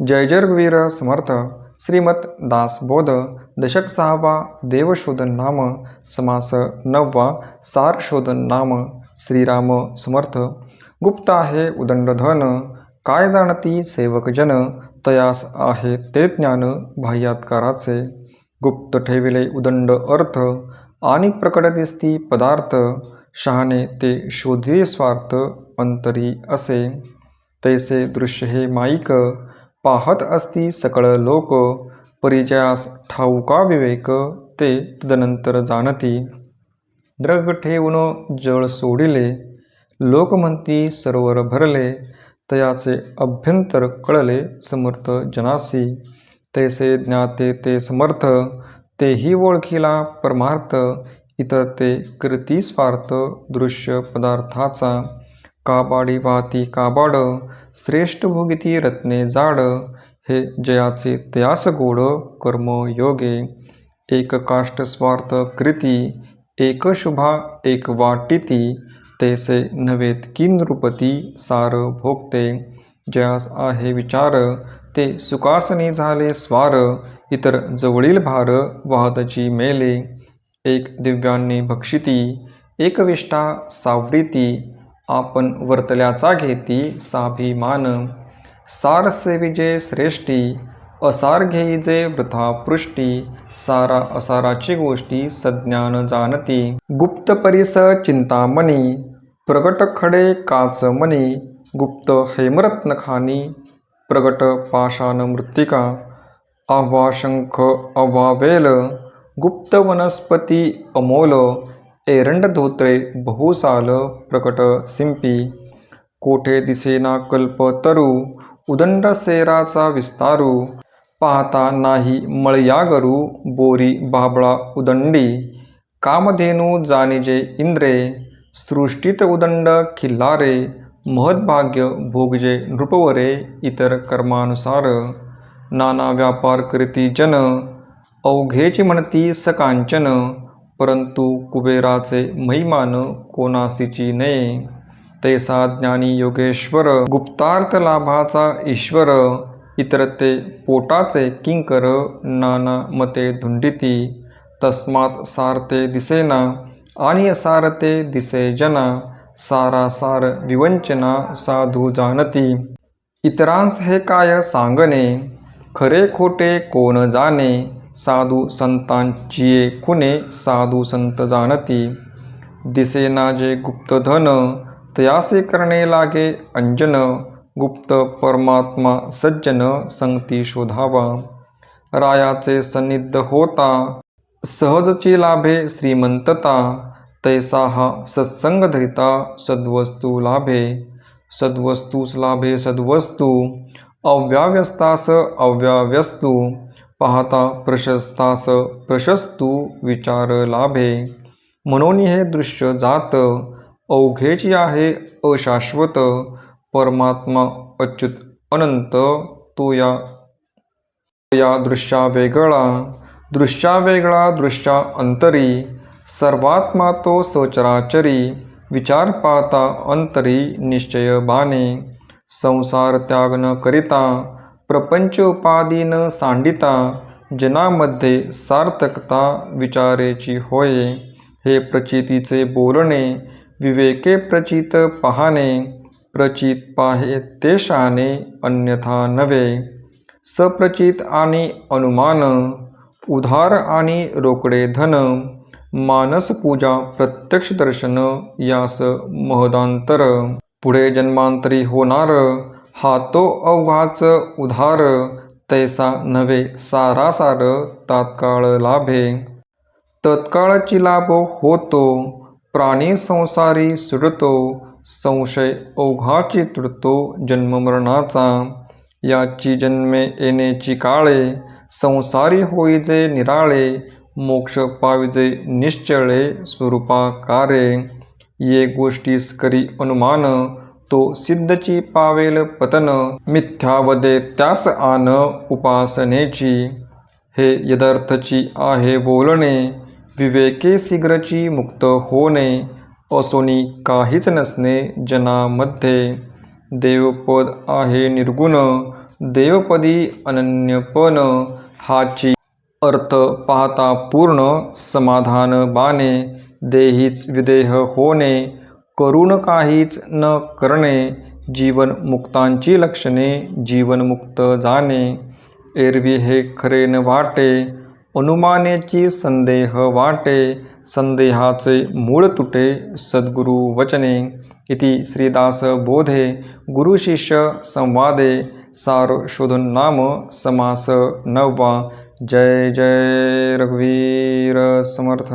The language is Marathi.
जय जय समर्थ। श्रीमत दासबोध दशक सहावा। देवशोधन नाम। समास नववा। सार शोधन नाम। श्रीराम समर्थ। गुप्त आहे उदंड धन काय जाणती सेवकजन तयास आहे ते ज्ञान बाह्यात्काराचे। गुप्त ठेविले उदंड अर्थ। आणि प्रकट दिसती पदार्थ। शहाणे ते शोधी स्वार्थ अंतरी असे। तैसे दृश्य हे माईक। पाहत असती सकळ लोक परिचयास ठाऊका विवेक ते तदनंतर जाणती. द्रग ठेवून जळ सोडिले लोक म्हणती सरोवर भरले तयाचे अभ्यंतर कळले समर्थ जनासी. तैसे ज्ञाते ते समर्थ तेही ओळखीला परमार्थ इतर ते कृती स्वार्थ दृश्य पदार्थाचा. काबाडी वाहती काबाड श्रेष्ठ भोगिती रत्ने जाड हे जयाचे त्यास गोड कर्म योगे. एक काष्ट स्वार्थ कृती एक शुभा एक वाटिती तेसे नव्हेत की नृपती सार भोगते. जयास आहे विचार ते सुकासनी झाले स्वार इतर जवळील भार वाहतची मेले. एक दिव्यांनी भक्षिती एकविष्टा सावरीती आपण वर्तल्याचा घेती साभिमान. सार सेविजे श्रेष्ठी असार घेईजे वृथा पृष्टी सारा असाराची गोष्टी सज्ञान जाणती. गुप्त परिस चिंतामणी प्रगट खडे काच मणी गुप्त हेमरत्न खानी प्रगट पाषाण मृत्तिका आव्हा शंख अव्वा वेल गुप्त वनस्पती अमोल एरंड धोत्रे बहुसाल प्रकट सिंपी कोठे दिसेना कल्प तरु उदंड सेराचा विस्तारू पाहता नाही मळयागरू बोरी बाबळा उदंडी कामधेनू जानिजे इंद्रे सृष्टीत उदंड खिल्लारे महद्भाग्य भोगजे नृपवरे इतर कर्मानुसार नाना व्यापार करीती जन अवघेची म्हणती सकांचन परंतु कुबेराचे महिमान कोणासीची नये? तैसा ज्ञानी योगेश्वर गुप्तार्थ लाभाचा ईश्वर इतर ते पोटाचे किंकर नाना मते धुंडिती तस्मात सारते दिसेना आणि सारते दिसे जना सारासार विवंचना साधू जाणती. इतरांस हे काय सांगणे? खरे खोटे कोण जाणे? साधू संतांचिये कुणे साधू संत जाणती. दिसेना जे गुप्तधन तयासे करणे लागे अंजन. गुप्त परमात्मा सज्जन संगती शोधावा. रायाचे सन्निध होता सहजची लाभे श्रीमंतता. तैसा हा सत्संग धरिता सद्वस्तू लाभे. सद्वस्तूस लाभे सद्वस्तू अव्याव्यस्तास अव्याव्यस्तू पाहता प्रशस्तास प्रशस्तू विचार लाभे। म्हणून हे दृश्य जात अवघेची आहे अशाश्वत। परमात्मा अच्युत अनंत तो या या दृश्या वेगळा। दृश्या वेगळा दृश्या अंतरी। सर्वात्मा तो सचराचरी। विचार पाहता अंतरी निश्चय बाणे संसार त्याग न करिता प्रपंच सांडिता जनामध्ये सार्थकता विचारेची होय. हे प्रचितीचे बोलणे विवेके प्रचित पाहणे प्रचित पाहे ते शाने अन्यथा नव्हे. सप्रचित आणि अनुमान उधार आणि रोकडे धन मानस पूजा प्रत्यक्ष दर्शन यास महदांतर. पुढे जन्मांतरी होणार हा तो अवघाच उधार तैसा नव्हे सारासार तात्काळ लाभे. तत्काळची लाभ होतो प्राणी संसारी सुटतो संशय अवघाची तुटतो जन्ममरणाचा याची जन्मे येण्याची काळे संसारी होईजे निराळे मोक्ष पाविजे निश्चळे स्वरूपाकारे. ये गोष्टीस करी अनुमान तो सिद्धची पावेल पतन मिथ्यावदे त्यास आन उपासनेची. हे यदर्थची आहे बोलणे विवेके शीघ्रची मुक्त होणे असोनी काहीच नसणे जनामध्ये. देवपद आहे निर्गुण देवपदी अनन्यपण हाची अर्थ पाहता पूर्ण समाधान बाणे देहीच विदेह होणे करून काहीच न करणे जीवन मुक्तांची लक्षणे जीवनमुक्त जाणे. एरवी हे खरे न वाटे अनुमानेची संदेह वाटे संदेहाचे मूळ तुटे सद्गुरु वचने. इति श्रीदास बोधे गुरुशिष्य संवादे सार शोधन नाम समास नववा. जय जय रघुवीर समर्थ.